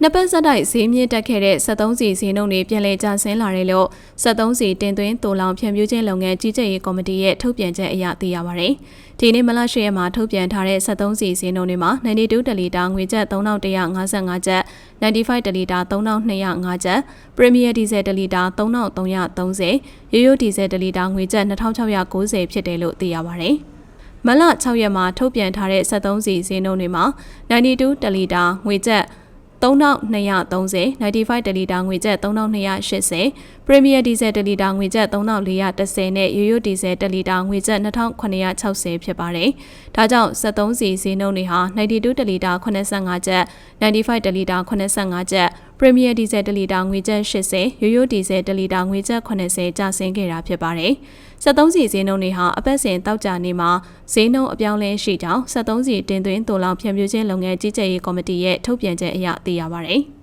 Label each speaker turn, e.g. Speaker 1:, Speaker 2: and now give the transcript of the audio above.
Speaker 1: နှစ်ပတ်ဆက်တိုက်ဈေးမြင့်တက်ခဲ့တဲ့73စီဈေးနှုန်းတွေပြန်လည်ကျဆင်းလာတယ်လို့73စီတင်သွင်းတူလောင်ဖြန့်ဖြူးခြင်းလုပ်ငန်းကြီးကြပ်ရေးကော်မတီရဲ့ထုတ်ပြန်ချက်အရသိရပါဗျ။ဒီနေ့မလရှိရက်မှာထုတ်ပြန်ထားတဲ့73စီဈေးနှုန်းတွေမှာ92တလီတာငွေကျပ်3155ကျပ်95တလီတာ3205ကျပ်ပရီမီယာဒီဇယ်တလီတာ3330ရိုးရိုးဒီဇယ်တလီတာငွေကျပ်2690ဖြစ်တယ်လို့သိရပါဗျ။မလ6ရက်မှာထုတ်ပြန်ထားတဲ့73စီဈေးနှုန်းတွေမှာ92တလီတာငွေကျပ် 3230 95တလီတာငွေကျပ်3280 Premier Diesel တလီတာငွေကျပ်3410နဲ့ရိုးရိုး Diesel တလီတာငွေကျပ်2960ဖြစ်ပါတယ်။ဒါကြောင့်73စီဈေးနှုန်းတွေဟာ92တလီတာ85ကျပ်95တလီတာ85ကျပ် Premier Diesel တလီတာငွေကျပ်80ရိုးရိုး Diesel တလီတာငွေကျပ်80ကျဆင်းခဲ့တာဖြစ်ပါတယ်။73စီဈေးနှုန်းတွေဟာအပတ်စဉ်တောက်ကြနေမှာဈေးနှုန်းအပြောင်းလဲရှိကြောင်း73စီတင်သွင်းတူလောင်ဖြန့်ဖြူးခြင်းလုပ်ငန်းကြီးကြပ်ရေးကော်မတီရဲ့ထုတ်ပြန်ချက်အရသိရပါတယ်။